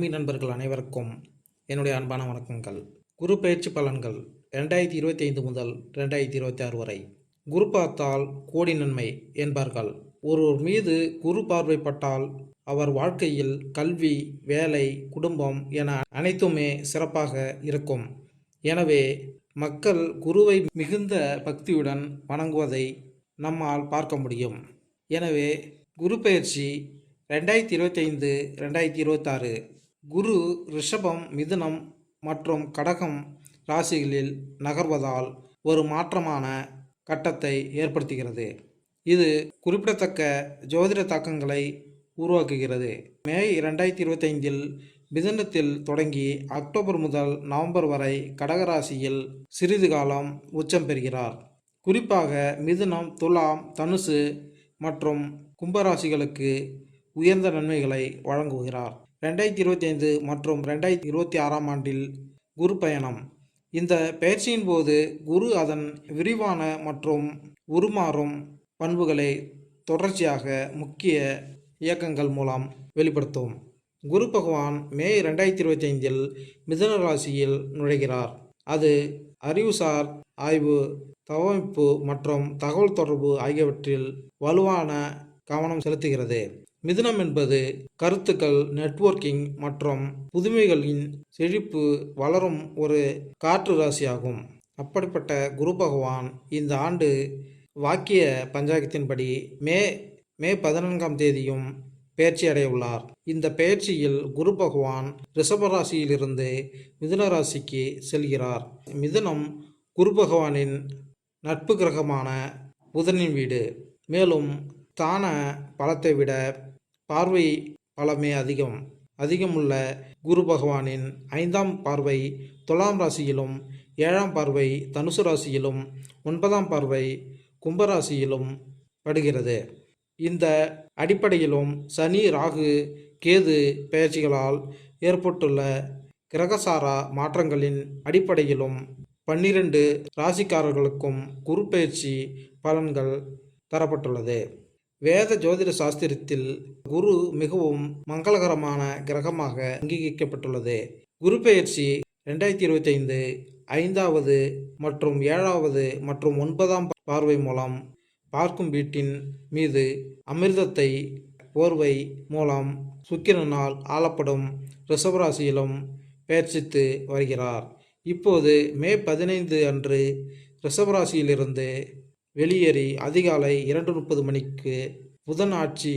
ஆன்மீ நண்பர்கள் அனைவருக்கும் என்னுடைய அன்பான வணக்கங்கள். குரு பயிற்சி பலன்கள் ரெண்டாயிரத்தி இருபத்தி ஐந்து முதல் ரெண்டாயிரத்தி இருபத்தி ஆறு வரை. குரு பார்த்தால் கோடி நன்மை என்பார்கள். ஒருவர் மீது குரு பார்வைப்பட்டால் அவர் வாழ்க்கையில் கல்வி வேலை குடும்பம் என அனைத்துமே சிறப்பாக இருக்கும். எனவே மக்கள் குருவை மிகுந்த பக்தியுடன் வணங்குவதை நம்மால் பார்க்க முடியும். எனவே குரு பயிற்சி ரெண்டாயிரத்தி இருபத்தைந்து ரெண்டாயிரத்தி இருபத்தாறு குரு ரிஷபம் மிதுனம் மற்றும் கடகம் ராசிகளில் நகர்வதால் ஒரு மாற்றமான கட்டத்தை ஏற்படுத்துகிறது. இது குறிப்பிடத்தக்க ஜோதிட தாக்கங்களை உருவாக்குகிறது. மே ரெண்டாயிரத்தி இருபத்தைந்தில் மிதுனத்தில் தொடங்கி அக்டோபர் முதல் நவம்பர் வரை கடகராசியில் சிறிது காலம் உச்சம் பெறுகிறார். குறிப்பாக மிதுனம் துலாம் தனுசு மற்றும் கும்பராசிகளுக்கு உயர்ந்த நன்மைகளை வழங்குகிறார். ரெண்டாயிரத்தி இருபத்தி ஐந்து மற்றும் ரெண்டாயிரத்தி இருபத்தி ஆறாம் ஆண்டில் குரு பயணம். இந்த பயிற்சியின் போது குரு அதன் விரிவான மற்றும் உருமாறும் பண்புகளை தொடர்ச்சியாக முக்கிய இயக்கங்கள் மூலம் வெளிப்படுத்தும். குரு பகவான் மே ரெண்டாயிரத்தி இருபத்தி ஐந்தில் மிதன ராசியில் நுழைகிறார். அது அறிவுசார் ஆய்வு தவமைப்பு மற்றும் தகவல் தொடர்பு ஆகியவற்றில் வலுவான கவனம் செலுத்துகிறது. மிதுனம் என்பது கருத்துக்கள் நெட்வொர்க்கிங் மற்றும் புதுமைகளின் செழிப்பு வளரும் ஒரு காற்று ராசியாகும். அப்படிப்பட்ட குரு பகவான் இந்த ஆண்டு வாக்கிய பஞ்சாங்கத்தின்படி மே மே பதினான்காம் தேதியும் பயிற்சி அடையுள்ளார் இந்த பெயர்ச்சியில் குரு பகவான் ரிஷபராசியிலிருந்து மிதுன ராசிக்கு செல்கிறார். மிதுனம் குரு பகவானின் நட்பு கிரகமான புதனின் வீடு. மேலும் தான பலத்தை விட பார்வை பலமே அதிகம். அதிகமுள்ள குரு பகவானின் ஐந்தாம் பார்வை துலாம் ராசியிலும் ஏழாம் பார்வை தனுசு ராசியிலும் ஒன்பதாம் பார்வை கும்பராசியிலும் படுகிறது. இந்த அடிப்படையிலும் சனி ராகு கேது பெயர்ச்சிகளால் ஏற்பட்டுள்ள கிரகசாரா மாற்றங்களின் அடிப்படையிலும் பன்னிரண்டு ராசிக்காரர்களுக்கும் குரு பயிற்சி பலன்கள் தரப்பட்டுள்ளது. வேத ஜோதிட சாஸ்திரத்தில் குரு மிகவும் மங்களகரமான கிரகமாக அங்கீகரிக்கப்பட்டுள்ளது. குரு பெயர்ச்சி ரெண்டாயிரத்தி இருபத்தி ஐந்து ஐந்தாவது மற்றும் ஏழாவது மற்றும் ஒன்பதாம் பார்வை மூலம் பார்க்கும் வீட்டின் மீது அமிர்தத்தை போர்வை மூலம் சுக்கிரனால் ஆளப்படும் ரிஷபராசியிலும் பெயர்ச்சித்து வருகிறார். இப்போது மே பதினைந்து அன்று ரிஷபராசியிலிருந்து வெளியேறி அதிகாலை இரண்டு முப்பது மணிக்கு புதன் ஆட்சி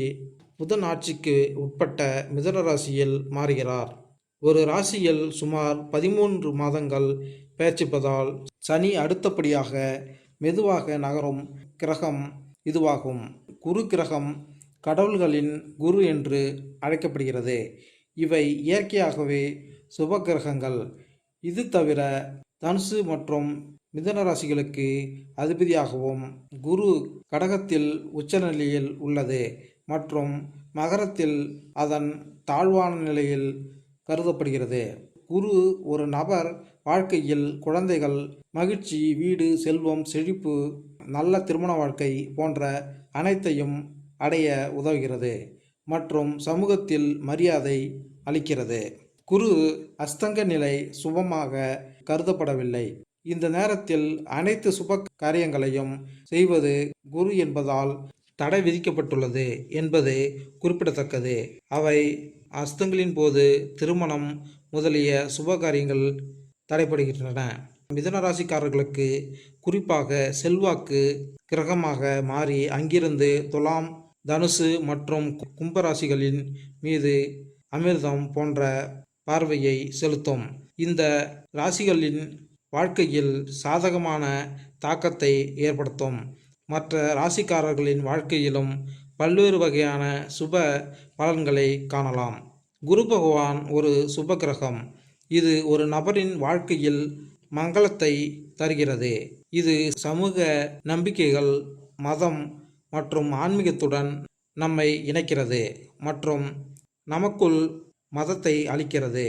புதன் ஆட்சிக்கு உட்பட்ட மிதன ராசியில் மாறுகிறார். ஒரு ராசியில் சுமார் பதிமூன்று மாதங்கள் பெயர்ச்சிப்பதால் சனி அடுத்தபடியாக மெதுவாக நகரும் கிரகம் இதுவாகும். குரு கிரகம் கடவுள்களின் குரு என்று அழைக்கப்படுகிறது. இவை இயற்கையாகவே சுப கிரகங்கள். இது தவிர தனுசு மற்றும் மிதன ராசிகளுக்கு அதிபதியாகவும் குரு கடகத்தில் உச்சநிலையில் உள்ளது மற்றும் மகரத்தில் அதன் தாழ்வான நிலையில் கருதப்படுகிறது. குரு ஒரு நபர் வாழ்க்கையில் குழந்தைகள் மகிழ்ச்சி வீடு செல்வம் செழிப்பு நல்ல திருமண வாழ்க்கை போன்ற அனைத்தையும் அடைய உதவுகிறது மற்றும் சமூகத்தில் மரியாதை அளிக்கிறது. குரு அஸ்தங்க நிலை சுபமாக கருதப்படவில்லை. இந்த நேரத்தில் அனைத்து சுப காரியங்களையும் செய்வது குரு என்பதால் தடை விதிக்கப்பட்டுள்ளது என்பது குறிப்பிடத்தக்கது. அவை அஸ்தங்களின் போது திருமணம் முதலிய சுப காரியங்கள் தடைப்படுகின்றன மிதன ராசிக்காரர்களுக்கு குறிப்பாக செல்வாக்கு கிரகமாக மாறி அங்கிருந்து துலாம் தனுசு மற்றும் கும்பராசிகளின் மீது அமிர்தம் போன்ற பார்வையை செலுத்தும். இந்த ராசிகளின் வாழ்க்கையில் சாதகமான தாக்கத்தை ஏற்படுத்தும். மற்ற ராசிக்காரர்களின் வாழ்க்கையிலும் பல்வேறு வகையான சுப பலன்களை காணலாம். குரு பகவான் ஒரு சுப கிரகம். இது ஒரு நபரின் வாழ்க்கையில் மங்களத்தை தருகிறது. இது சமூக நம்பிக்கைகள் மதம் மற்றும் ஆன்மீகத்துடன் நம்மை இணைக்கிறது மற்றும் நமக்குள் மதத்தை அளிக்கிறது.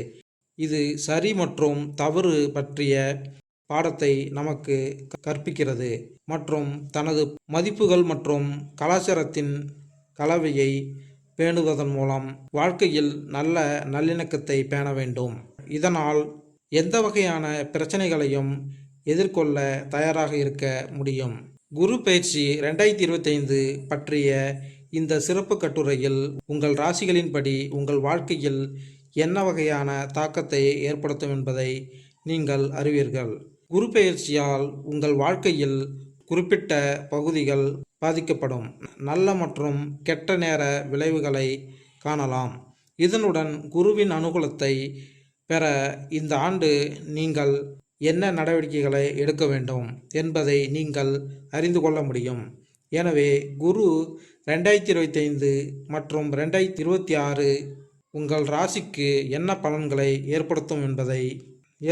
இது சரி மற்றும் தவறு பற்றிய பாடத்தை நமக்கு கற்பிக்கிறது மற்றும் தனது மதிப்புகள் மற்றும் கலாச்சாரத்தின் கலவையை பேணுவதன் மூலம் வாழ்க்கையில் நல்ல நல்லிணக்கத்தை பேண வேண்டும். இதனால் எந்த வகையான பிரச்சனைகளையும் எதிர்கொள்ள தயாராக இருக்க முடியும். குரு பயிற்சி ரெண்டாயிரத்தி இருபத்தைந்து பற்றிய இந்த சிறப்பு கட்டுரையில் உங்கள் ராசிகளின்படி உங்கள் வாழ்க்கையில் என்ன வகையான தாக்கத்தை ஏற்படுத்தும் என்பதை நீங்கள் அறிவீர்கள். குரு பெயர்ச்சியால் உங்கள் வாழ்க்கையில் குறிப்பிட்ட பகுதிகள் பாதிக்கப்படும். நல்ல மற்றும் கெட்ட நேர விளைவுகளை காணலாம். இதனுடன் குருவின் அனுகூலத்தை பெற இந்த ஆண்டு நீங்கள் என்ன நடவடிக்கைகளை எடுக்க வேண்டும் என்பதை நீங்கள் அறிந்து கொள்ள முடியும். எனவே குரு ரெண்டாயிரத்தி இருபத்தைந்து மற்றும் ரெண்டாயிரத்தி இருபத்தி ஆறு உங்கள் ராசிக்கு என்ன பலன்களை ஏற்படுத்தும் என்பதை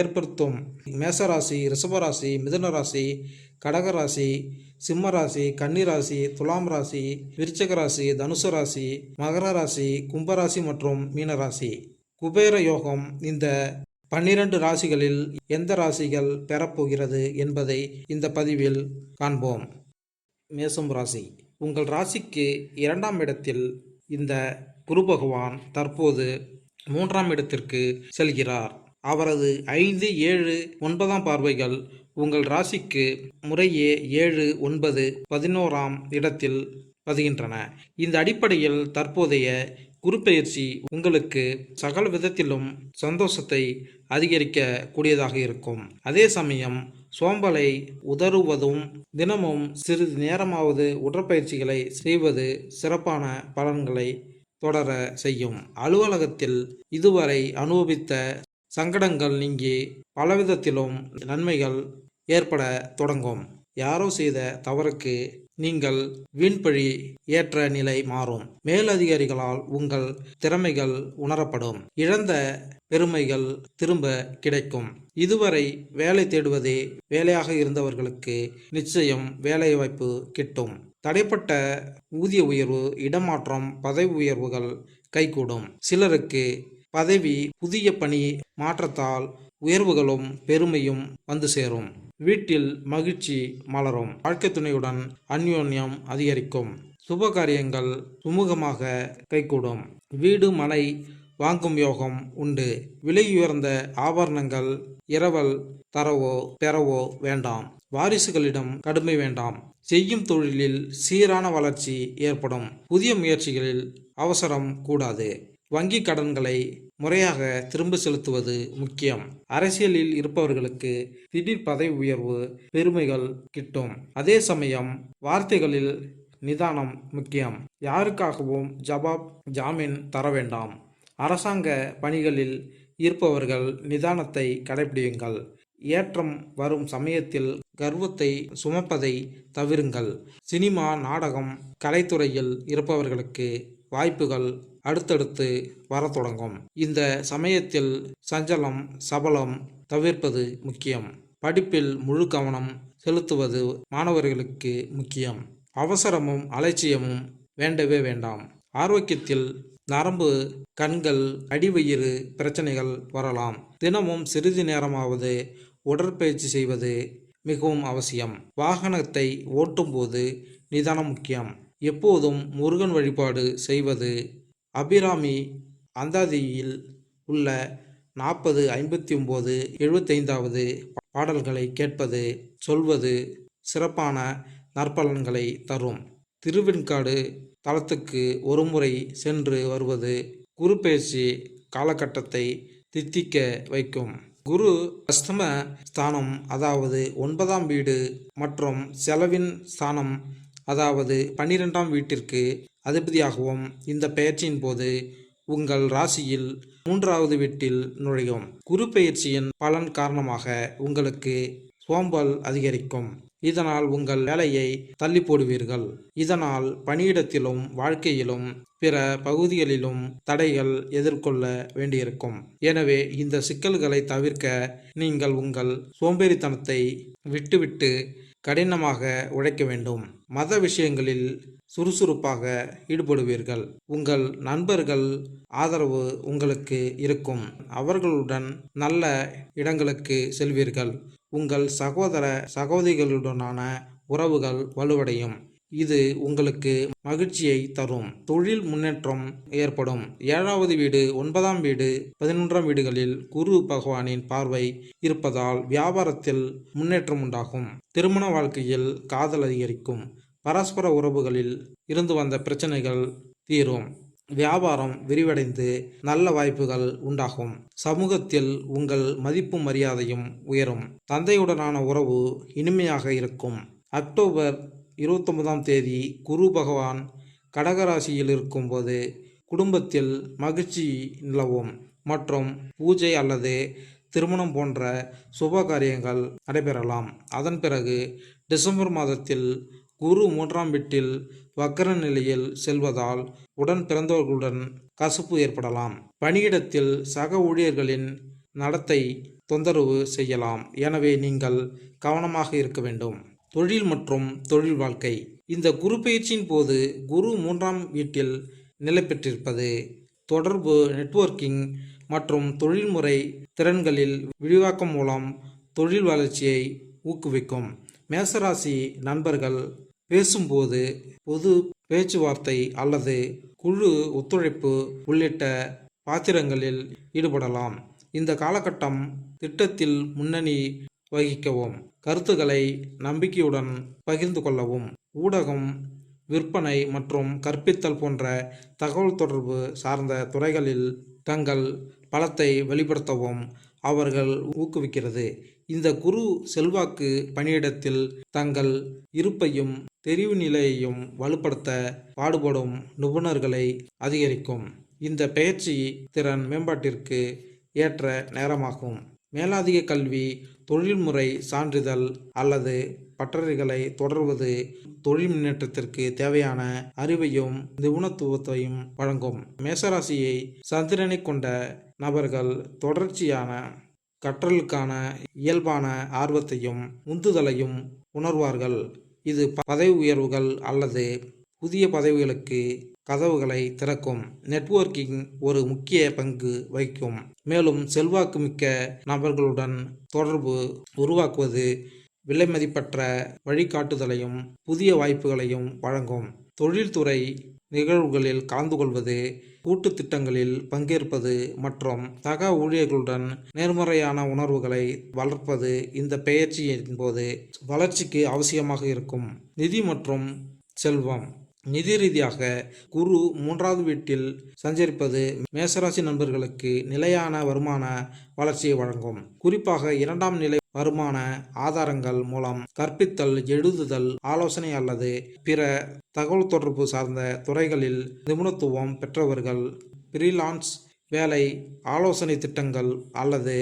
ஏற்படுத்தும்? மேசராசி ரிஷபராசி மிதுன ராசி கடகராசி சிம்ம ராசி கன்னிராசி துலாம் ராசி விருச்சக ராசி தனுசு ராசி மகர ராசி கும்பராசி மற்றும் மீனராசி. குபேர யோகம் இந்த பன்னிரண்டு ராசிகளில் எந்த ராசிகள் பெறப்போகிறது என்பதை இந்த பதிவில் காண்போம். மேசம் ராசி. உங்கள் ராசிக்கு இரண்டாம் இடத்தில் இந்த குரு பகவான் தற்போது மூன்றாம் இடத்திற்கு செல்கிறார். அவரது ஐந்து ஏழு ஒன்பதாம் பார்வைகள் உங்கள் ராசிக்கு முறையே ஏழு ஒன்பது பதினோராம் இடத்தில் பதிகின்றன. இந்த அடிப்படையில் தற்போதைய குரு பயிற்சி உங்களுக்கு சகல விதத்திலும் சந்தோஷத்தை அதிகரிக்க கூடியதாக இருக்கும். அதே சமயம் சோம்பலை உதறுவதும் தினமும் சிறிது நேரமாவது உடற்பயிற்சிகளை செய்வது சிறப்பான பலன்களை தொடர செய்யும். அலுவலகத்தில் இதுவரை அனுபவித்த சங்கடங்கள் நீங்கி பலவிதத்திலும் நன்மைகள் ஏற்பட தொடங்கும். யாரோ செய்த தவறுக்கு நீங்கள் வீண்பழி ஏற்ற நிலை மாறும். மேலதிகாரிகளால் உங்கள் திறமைகள் உணரப்படும். இழந்த பெருமைகள் திரும்ப கிடைக்கும். இதுவரை வேலை தேடுவதே வேலையாக இருந்தவர்களுக்கு நிச்சயம் வேலைவாய்ப்பு கிட்டும். தடைப்பட்ட ஊதிய உயர்வு இடமாற்றம் பதவி உயர்வுகள் கைகூடும். சிலருக்கு பதவி புதிய பணி மாற்றத்தால் உயர்வுகளும் பெருமையும் வந்து சேரும். வீட்டில் மகிழ்ச்சி மலரும். வாழ்க்கை துணையுடன் அந்யோன்யம் அதிகரிக்கும். சுப காரியங்கள் சுமூகமாக கைகூடும். வீடு மனை வாங்கும் யோகம் உண்டு. விலையுயர்ந்த ஆபரணங்கள் இரவல் தரவோ பெறவோ வேண்டாம். வாரிசுகளிடம் கடுமை வேண்டாம். செய்யும் தொழிலில் சீரான வளர்ச்சி ஏற்படும். புதிய முயற்சிகளில் அவசரம் கூடாது. வங்கி கடன்களை முறையாக திரும்ப செலுத்துவது முக்கியம். அரசியலில் இருப்பவர்களுக்கு திடீர் பதவி உயர்வு பெருமைகள் கிட்டும். அதே சமயம் வார்த்தைகளில் நிதானம் முக்கியம். யாருக்காகவும் ஜவாப் ஜாமீன் தர வேண்டாம். அரசாங்க பணிகளில் இருப்பவர்கள் நிதானத்தை கடைபிடியுங்கள் ஏற்றம் வரும் சமயத்தில் கர்வத்தை சுமப்பதை தவிருங்கள். சினிமா நாடகம் கலைத்துறையில் இருப்பவர்களுக்கு வாய்ப்புகள் அடுத்தடுத்து வரத் தொடங்கும். இந்த சமயத்தில் சஞ்சலம் சபலம் தவிர்ப்பது முக்கியம். படிப்பில் முழு கவனம் செலுத்துவது மாணவர்களுக்கு முக்கியம். அவசரமும் அலட்சியமும் வேண்டவே வேண்டாம். ஆரோக்கியத்தில் நரம்பு கண்கள் அடிவயிறு பிரச்சனைகள் வரலாம். தினமும் சிறிது நேரமாவது உடற்பயிற்சி செய்வது மிகவும் அவசியம். வாகனத்தை ஓட்டும்போது நிதானம் முக்கியம். எப்போதும் முருகன் வழிபாடு செய்வது அபிராமி அந்தாதியில் உள்ள நாற்பது ஐம்பத்தி ஒம்பது எழுபத்தைந்தாவது பாடல்களை கேட்பது சொல்வது சிறப்பான நற்பலன்களை தரும். திருவெண்காடு தலத்துக்கு ஒருமுறை சென்று வருவது குரு காலகட்டத்தை தித்திக்க வைக்கும். குரு அஷ்டம ஸ்தானம் அதாவது ஒன்பதாம் வீடு மற்றும் செலவின் ஸ்தானம் அதாவது பன்னிரெண்டாம் வீட்டிற்கு அதிபதியாகவும். இந்த பெயர்ச்சியின் போது உங்கள் ராசியில் மூன்றாவது வீட்டில் நுழையும். குரு பெயர்ச்சியின் பலன் காரணமாக உங்களுக்கு சோம்பல் அதிகரிக்கும். இதனால் உங்கள் வேலையை தள்ளி போடுவீர்கள் இதனால் பணியிடத்திலும் வாழ்க்கையிலும் பிற பகுதிகளிலும் தடைகள் எதிர்கொள்ள வேண்டியிருக்கும். எனவே இந்த சிக்கல்களை தவிர்க்க நீங்கள் உங்கள் சோம்பேறித்தனத்தை விட்டுவிட்டு கடினமாக உழைக்க வேண்டும். மத விஷயங்களில் சுறுசுறுப்பாக ஈடுபடுவீர்கள். உங்கள் நண்பர்கள் ஆதரவு உங்களுக்கு இருக்கும். அவர்களுடன் நல்ல இடங்களுக்கு செல்வீர்கள். உங்கள் சகோதர சகோதரிகளுடனான உறவுகள் வலுவடையும். இது உங்களுக்கு மகிழ்ச்சியை தரும். தொழில் முன்னேற்றம் ஏற்படும். ஏழாவது வீடு ஒன்பதாம் வீடு பதினொன்றாம் வீடுகளில் குரு பகவானின் பார்வை இருப்பதால் வியாபாரத்தில் முன்னேற்றம் உண்டாகும். திருமண வாழ்க்கையில் காதல் அதிகரிக்கும். பரஸ்பர உறவுகளில் இருந்து வந்த பிரச்சனைகள் தீரும். வியாபாரம் விரிவடைந்து நல்ல வாய்ப்புகள் உண்டாகும். சமூகத்தில் உங்கள் மதிப்பு மரியாதையும் உயரும். தந்தையுடனான உறவு இனிமையாக இருக்கும். அக்டோபர் இருபத்தொன்பதாம் தேதி குரு பகவான் கடகராசியில் இருக்கும்போது குடும்பத்தில் மகிழ்ச்சி நிலவும். மற்றும் பூஜை அல்லது திருமணம் போன்ற சுப காரியங்கள் நடைபெறலாம். அதன் பிறகு டிசம்பர் மாதத்தில் குரு மூன்றாம் வீட்டில் வக்கர நிலையில் செல்வதால் உடன் பிறந்தவர்களுடன் கசப்பு ஏற்படலாம். பணியிடத்தில் சக ஊழியர்களின் நடத்தை தொந்தரவு செய்யலாம். எனவே நீங்கள் கவனமாக இருக்க வேண்டும். தொழில் மற்றும் தொழில் வாழ்க்கை. இந்த குரு பயிற்சியின் போது குரு மூன்றாம் வீட்டில் நிலை பெற்றிருப்பது தொடர்பு நெட்வொர்க்கிங் மற்றும் தொழில்முறை திறன்களில் விரிவாக்கம் மூலம் தொழில் வளர்ச்சியை ஊக்குவிக்கும். மேசராசி நண்பர்கள் பேசும்போது பொது பேச்சுவார்த்தை அல்லது குழு ஒத்துழைப்பு உள்ளிட்ட பாத்திரங்களில் ஈடுபடலாம். இந்த காலகட்டம் திட்டத்தில் முன்னணி வகிக்கவும் கருத்துக்களை நம்பிக்கையுடன் பகிர்ந்து கொள்ளவும் ஊடகம் விற்பனை மற்றும் கற்பித்தல் போன்ற தகவல் தொடர்பு சார்ந்த துறைகளில் தங்கள் பலத்தை வெளிப்படுத்தவும் அவர்கள் ஊக்குவிக்கிறது. இந்த குரு செல்வாக்கு பணியிடத்தில் தங்கள் இருப்பையும் தெரிவு நிலையையும் வலுப்படுத்த பாடுபடும் நிபுணர்களை அதிகரிக்கும். இந்த பயிற்சி திறன் மேம்பாட்டிற்கு ஏற்ற நேரமாகும். மேலாதிக கல்வி தொழில்முறை சான்றிதழ் அல்லது பட்டறைகளை தொடர்வது தொழில் முன்னேற்றத்திற்கு தேவையான அறிவையும் நிபுணத்துவத்தையும் வழங்கும். மேசராசியை சந்திரனை கொண்ட நபர்கள் தொடர்ச்சியான கற்றலுக்கான இயல்பான ஆர்வத்தையும் உந்துதலையும் உணர்வார்கள். இது பதவி உயர்வுகள் அல்லது புதிய பதவிகளுக்கு கதவுகளை திறக்கும் நெட்வொர்க்கிங் ஒரு முக்கிய பங்கு வகிக்கும். மேலும் செல்வாக்கு மிக்க நபர்களுடன் தொடர்பு உருவாக்குவது விலைமதிப்பற்ற வழிகாட்டுதலையும் புதிய வாய்ப்புகளையும் வழங்கும். தொழில்துறை நிகழ்வுகளில் கலந்து கொள்வது கூட்டு திட்டங்களில் பங்கேற்பது மற்றும் சக ஊழியர்களுடன் நேர்மறையான உணர்வுகளை வளர்ப்பது இந்த பெயர்ச்சியின் போது வளர்ச்சிக்கு அவசியமாக இருக்கும். நிதி மற்றும் செல்வம். நிதி ரீதியாக குரு மூன்றாவது வீட்டில் சஞ்சரிப்பது மேசராசி நண்பர்களுக்கு நிலையான வருமான வளர்ச்சியை வழங்கும். குறிப்பாக இரண்டாம் நிலை வருமான ஆதாரங்கள் மூலம் கற்பித்தல் எழுதுதல் ஆலோசனை அல்லது பிற தகவல் தொடர்பு சார்ந்த துறைகளில் நிபுணத்துவம் பெற்றவர்கள் ஃப்ரீலான்ஸ் வேலை ஆலோசனை திட்டங்கள் அல்லது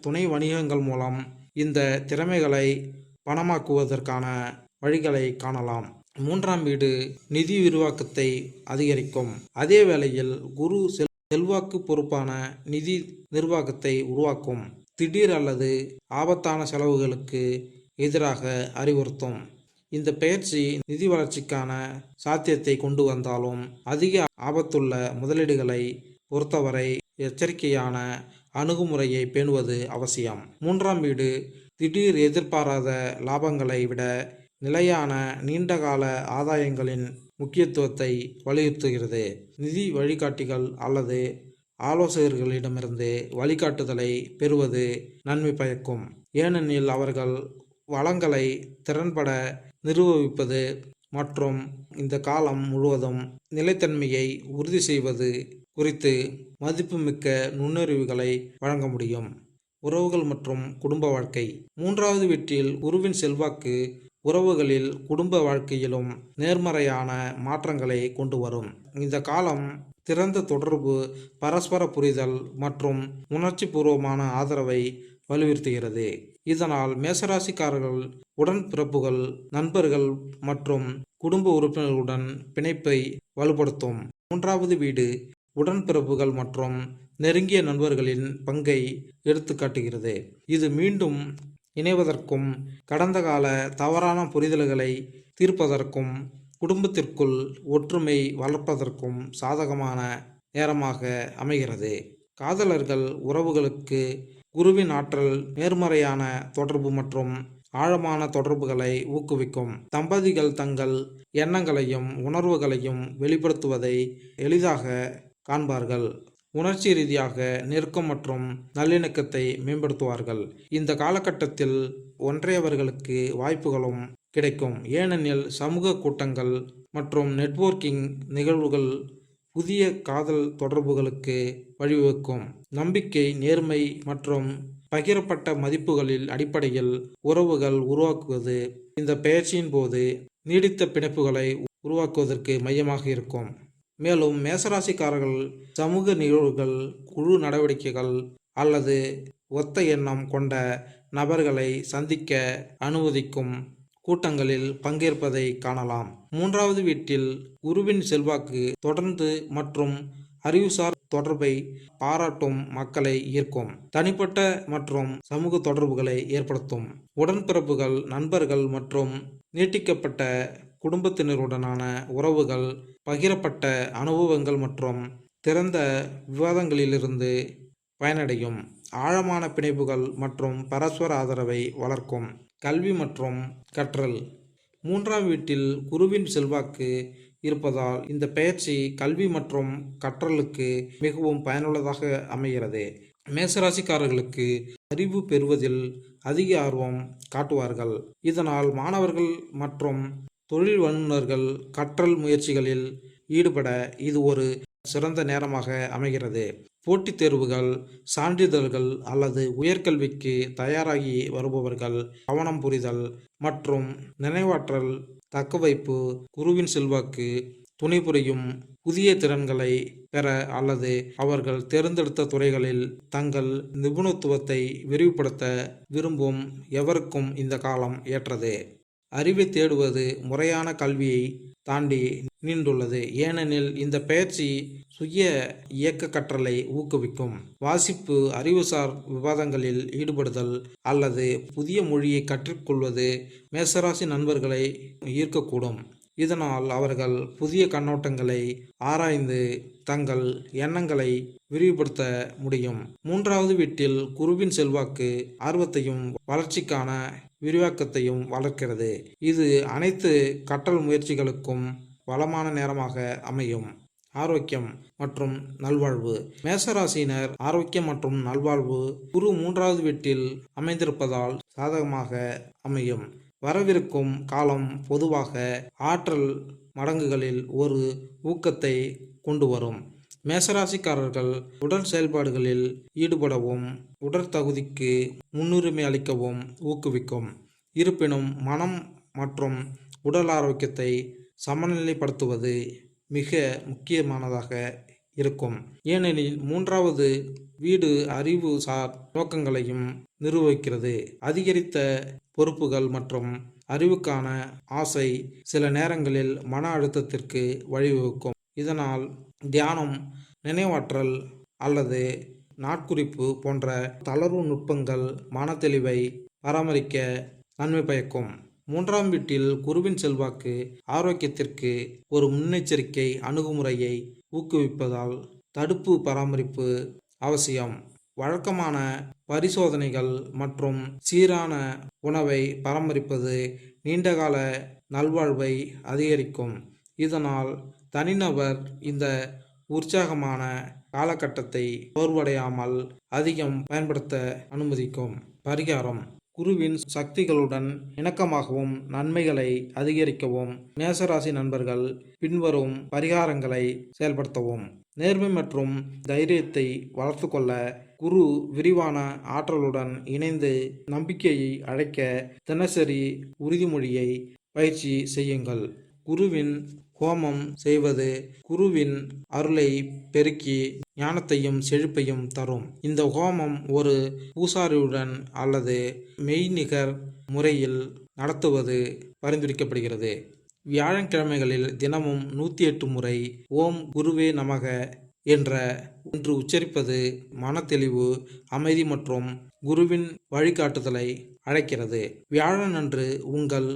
துணை வணிகங்கள் மூலம் இந்த திறமைகளை பணமாக்குவதற்கான வழிகளை காணலாம். மூன்றாம் வீடு நிதி விரிவாக்கத்தை அதிகரிக்கும். அதே வேளையில் குரு செல் செல்வாக்கு பொறுப்பான நிதி நிர்வாகத்தை உருவாக்கும். திடீர் அல்லது ஆபத்தான செலவுகளுக்கு எதிராக அறிவுறுத்தும். இந்த பயிற்சி நிதி வளர்ச்சிக்கான சாத்தியத்தை கொண்டு வந்தாலும் அதிக ஆபத்துள்ள முதலீடுகளை பொறுத்தவரை எச்சரிக்கையான அணுகுமுறையை பேணுவது அவசியம். மூன்றாம் வீடு திடீர் எதிர்பாராத லாபங்களை விட நிலையான நீண்டகால ஆதாயங்களின் முக்கியத்துவத்தை வலியுறுத்துகிறது. நிதி வழிகாட்டிகள் அல்லது ஆலோசகர்களிடமிருந்து வழிகாட்டுதலை பெறுவது நன்மை பயக்கும். ஏனெனில் அவர்கள் வளங்களை திறன்பட நிர்வகிப்பது மற்றும் இந்த காலம் முழுவதும் நிலைத்தன்மையை உறுதி செய்வது குறித்து மதிப்புமிக்க நுண்ணறிவுகளை வழங்க முடியும். உறவுகள் மற்றும் குடும்ப வாழ்க்கை. மூன்றாவது வீட்டில் குருவின் செல்வாக்கு உறவுகளில் குடும்ப வாழ்க்கையிலும் நேர்மறையான மாற்றங்களை கொண்டு வரும். இந்த காலம் திறந்த தொடர்பு பரஸ்பர புரிதல் மற்றும் உணர்ச்சிபூர்வமான ஆதரவை வலியுறுத்துகிறது. இதனால் மேசராசிக்காரர்கள் உடன்பிறப்புகள் நண்பர்கள் மற்றும் குடும்ப உறுப்பினர்களுடன் பிணைப்பை வலுப்படுத்தும். மூன்றாவது வீடு உடன்பிறப்புகள் மற்றும் நெருங்கிய நண்பர்களின் பங்கை எடுத்துக்காட்டுகிறது. இது மீண்டும் இணைவதற்கும் கடந்த கால தவறான புரிதல்களை தீர்ப்பதற்கும் குடும்பத்திற்குள் ஒற்றுமை வளர்ப்பதற்கும் சாதகமான நேரமாக அமைகிறது. காதலர்கள் உறவுகளுக்கு குருவின் ஆற்றல் நேர்மறையான தொடர்பு மற்றும் ஆழமான தொடர்புகளை ஊக்குவிக்கும். தம்பதிகள் தங்கள் எண்ணங்களையும் உணர்வுகளையும் வெளிப்படுத்துவதை எளிதாக காண்பார்கள். உணர்ச்சி ரீதியாக நெருக்கம் மற்றும் நல்லிணக்கத்தை மேம்படுத்துவார்கள். இந்த காலகட்டத்தில் ஒன்றையவர்களுக்கு வாய்ப்புகளும் கிடைக்கும். ஏனெனில் சமூக கூட்டங்கள் மற்றும் நெட்வொர்க்கிங் நிகழ்வுகள் புதிய காதல் தொடர்புகளுக்கு வழிவகுக்கும். நம்பிக்கை நேர்மை மற்றும் பகிரப்பட்ட மதிப்புகளில் அடிப்படையில் உறவுகள் உருவாக்குவது இந்த பெயர்ச்சியின் போது நீடித்த பிணைப்புகளை உருவாக்குவதற்கு மையமாக இருக்கும். மேலும் மேசராசிக்காரர்கள் சமூக நிகழ்வுகள் குழு நடவடிக்கைகள் அல்லது ஒத்த எண்ணம் கொண்ட நபர்களை சந்திக்க அனுமதிக்கும் கூட்டங்களில் பங்கேற்பதை காணலாம். மூன்றாவது வீட்டில் குருவின் செல்வாக்கு தொடர்ந்து மற்றும் அறிவுசார் தொடர்பை பாராட்டும் மக்களை ஈர்க்கும். தனிப்பட்ட மற்றும் சமூக தொடர்புகளை ஏற்படுத்தும். உடன்பிறப்புகள் நண்பர்கள் மற்றும் நீட்டிக்கப்பட்ட குடும்பத்தினருடனான உறவுகள் பகிரப்பட்ட அனுபவங்கள் மற்றும் திறந்த விவாதங்களிலிருந்து பயனடையும். ஆழமான பிணைப்புகள் மற்றும் பரஸ்பர ஆதரவை வளர்க்கும். கல்வி மற்றும் கற்றல். மூன்றாம் வீட்டில் குருவின் செல்வாக்கு இருப்பதால் இந்த பெயர்ச்சி கல்வி மற்றும் கற்றலுக்கு மிகவும் பயனுள்ளதாக அமைகிறது. மேசராசிக்காரர்களுக்கு அறிவு பெறுவதில் அதிக ஆர்வம் காட்டுவார்கள். இதனால் மாணவர்கள் மற்றும் தொழில் வல்லுநர்கள் கற்றல் முயற்சிகளில் ஈடுபட இது ஒரு சிறந்த நேரமாக அமைகிறது. போட்டித் தேர்வுகள் சான்றிதழ்கள் அல்லது உயர்கல்விக்கு தயாராகி வருபவர்கள் கவனம் புரிதல் மற்றும் நினைவாற்றல் தக்கவைப்பு குருவின் செல்வாக்கு துணைபுரியும் புதிய திறன்களை பெற அல்லது அவர்கள் தேர்ந்தெடுத்த துறைகளில் தங்கள் நிபுணத்துவத்தை விரிவுபடுத்த விரும்பும் எவருக்கும் இந்த காலம் ஏற்றது. அறிவை தேடுவது முறையான கல்வியை தாண்டி நீண்டுள்ளது ஏனெனில் இந்த பயிற்சி சுய இயக்க கற்றலை ஊக்குவிக்கும். வாசிப்பு அறிவுசார் விவாதங்களில் ஈடுபடுதல் அல்லது புதிய மொழியை கற்றுக்கொள்வது மேசராசி நண்பர்களை ஈர்க்கக்கூடும். இதனால் அவர்கள் புதிய கண்ணோட்டங்களை ஆராய்ந்து தங்கள் எண்ணங்களை விரிவுபடுத்த முடியும். மூன்றாவது வீட்டில் குருவின் செல்வாக்கு ஆர்வத்தையும் வளர்ச்சிக்கான விரிவாக்கத்தையும் வளர்க்கிறது. இது அனைத்து கற்றல் முயற்சிகளுக்கும் வளமான நேரமாக அமையும். ஆரோக்கியம் மற்றும் நல்வாழ்வு. மேசராசினர் ஆரோக்கியம் மற்றும் நல்வாழ்வு குரு மூன்றாவது வீட்டில் அமைந்திருப்பதால் சாதகமாக அமையும். வரவிருக்கும் காலம் பொதுவாக ஆற்றல் மடங்குகளில் ஒரு ஊக்கத்தை கொண்டு வரும். மேசராசிக்காரர்கள் உடல் செயல்பாடுகளில் ஈடுபடவும் உடற்தகுதிக்கு முன்னுரிமை அளிக்கவும் ஊக்குவிக்கும். இருப்பினும் மனம் மற்றும் உடல் ஆரோக்கியத்தை சமநிலைப்படுத்துவது மிக முக்கியமானதாக இருக்கும். ஏனெனில் மூன்றாவது வீடு அறிவு சார் நோக்கங்களையும் நிர்வகிக்கிறது. அதிகரித்த பொறுப்புகள் மற்றும் அறிவுக்கான ஆசை சில நேரங்களில் மன அழுத்தத்திற்கு வழிவகுக்கும். இதனால் தியானம் நினைவாற்றல் அல்லது நாட்குறிப்பு போன்ற தளர்வு நுட்பங்கள் மனத்தெளிவை பராமரிக்க நன்மை பயக்கும். மூன்றாம் வீட்டில் குருவின் செல்வாக்கு ஆரோக்கியத்திற்கு ஒரு முன்னெச்சரிக்கை அணுகுமுறையை ஊக்குவிப்பதால் தடுப்பு பராமரிப்பு அவசியம். வழக்கமான பரிசோதனைகள் மற்றும் சீரான உணவை பராமரிப்பது நீண்டகால நல்வாழ்வை அதிகரிக்கும். இதனால் தனிநபர் இந்த உற்சாகமான காலகட்டத்தை சோர்வடையாமல் அதிகம் பயன்படுத்த அனுமதிக்கும். பரிகாரம். குருவின் சக்திகளுடன் இணக்கமாகவும் நன்மைகளை அதிகரிக்கவும் மேசராசி நண்பர்கள் பின்வரும் பரிகாரங்களை செயல்படுத்தவும். நேர்மை மற்றும் தைரியத்தை வளர்த்து கொள்ள குரு விரிவான ஆற்றலுடன் இணைந்து நம்பிக்கையை அழைக்க தினசரி உறுதிமொழியை பயிற்சி செய்யுங்கள். குருவின் ஹோமம் செய்வது குருவின் அருளை பெருக்கி ஞானத்தையும் செழிப்பையும் தரும். இந்த ஹோமம் ஒரு பூசாரியுடன் அல்லது மெய்நிகர் முறையில் நடத்துவது பரிந்துரைக்கப்படுகிறது. வியாழக்கிழமைகளில் தினமும் நூற்றி எட்டு முறை ஓம் குருவே நமக என்ற என்று உச்சரிப்பது மனத்தெளிவு அமைதி மற்றும் குருவின் வழிகாட்டுதலை அழைக்கிறது. வியாழன் அன்று உங்கள்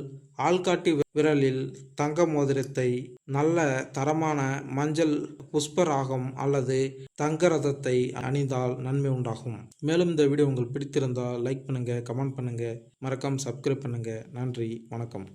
ஆள்காட்டி விரலில் தங்க மோதிரத்தை நல்ல தரமான மஞ்சள் புஷ்பராகம் அல்லது தங்க ரதத்தை அணிந்தால் நன்மை உண்டாகும். மேலும் இந்த வீடியோ உங்களுக்கு பிடித்திருந்தால் லைக் பண்ணுங்கள் கமெண்ட் பண்ணுங்கள் மறக்காமல் சப்ஸ்கிரைப் பண்ணுங்கள் நன்றி வணக்கம்.